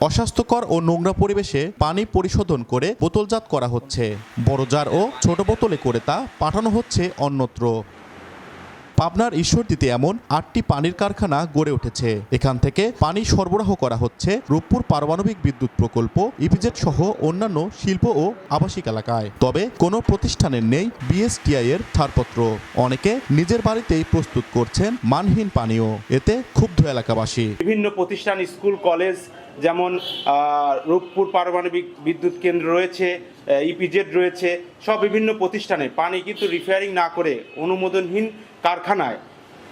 অস্বাস্থ্যকর ও নোংরা পরিবেশে পানি পরিশোধন করে বোতলজাত করা হচ্ছে। বড় জার ও ছোট বোতলে করে তা পাঠানো হচ্ছে অন্যত্র। পাবনার ঈশ্বরদীতে এমন আটটি পানির কারখানা গড়ে উঠেছে। এখান থেকে পানি সরবরাহ করা হচ্ছে রূপপুর পারমাণবিক বিদ্যুৎ প্রকল্প, ইপিজেড সহ অন্যান্য শিল্প ও আবাসিক এলাকায়। তবে কোনো প্রতিষ্ঠানের নেই বিএসটিআই এর ছাড়পত্র। অনেকে নিজের বাড়িতেই প্রস্তুত করছেন মানহীন পানীয়। এতে ক্ষুব্ধ এলাকাবাসী। বিভিন্ন প্রতিষ্ঠান, স্কুল, কলেজ যেমন রূপপুর পারমাণবিক বিদ্যুৎ কেন্দ্র রয়েছে ইপিজেড রয়েছে সব বিভিন্ন প্রতিষ্ঠানে পানি কিন্তু রিফেয়ারিং না করে অনুমোদনহীন কারখানায়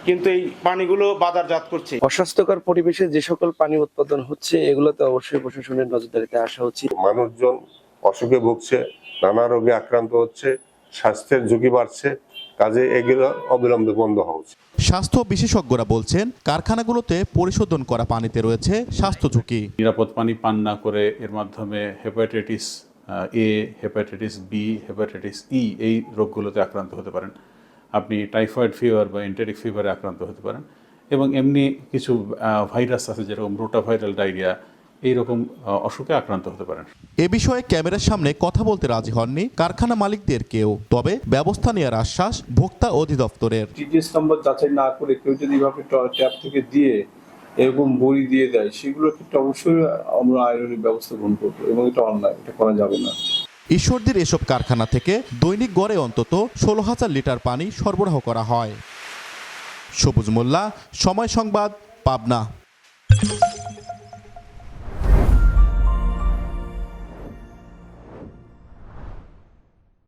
কিন্তু এই পানিগুলো বাজারজাত করছে। অস্বাস্থ্যকর পরিবেশে যে সকল পানি উৎপাদন হচ্ছে এগুলোতে অবশ্যই প্রশাসনের নজরদারিতে আসা উচিত। মানুষজন অসুখে ভুগছে নানা রোগে আক্রান্ত হচ্ছে স্বাস্থ্যের ঝুঁকি বাড়ছে কাজে এগুলো অবিলম্বে বন্ধ হওয়া উচিত। স্বাস্থ্য বিশেষজ্ঞরা বলছেন কারখানাগুলোতে পরিশোধন করা পানিতে রয়েছে স্বাস্থ্য ঝুঁকি। নিরাপদ পানি পান না করে এর মাধ্যমে hepatitis A hepatitis B hepatitis E এই রোগগুলোতে আক্রান্ত হতে পারেন। আপনি টাইফয়েড ফিভার বা এন্টেরিক ফিভারে আক্রান্ত হতে পারেন এবং এমনি কিছু ভাইরাস আছে যেরকম রোটাভাইরাল ডায়রিয়া এইরকম অসুখে আক্রান্ত হতে পারেন। এ বিষয়ে ক্যামেরার সামনে কথা বলতে রাজি হননি কারখানা মালিকদের কেউ তবে ব্যবস্থা নেওয়ার আশ্বাস ভোক্তা অধিদপ্তরের। টিটিএস নাম্বার যাচাই না করে কেউ যদি এভাবে ট- ট্যাপ থেকে দিয়ে এরকম বড়ি দিয়ে দেয়, সেগুলোর ক্ষেত্রে অবশ্যই আমরা আইনের ব্যবস্থা গ্রহণ করব এবং এটা অন্যায়, এটা করা যাবে না। ঈশ্বরদীর এসব কারখানা থেকে দৈনিক গড়ে অন্তত ষোলো হাজার লিটার পানি সরবরাহ করা হয়। সবুজ মোল্লা, সময় সংবাদ, পাবনা।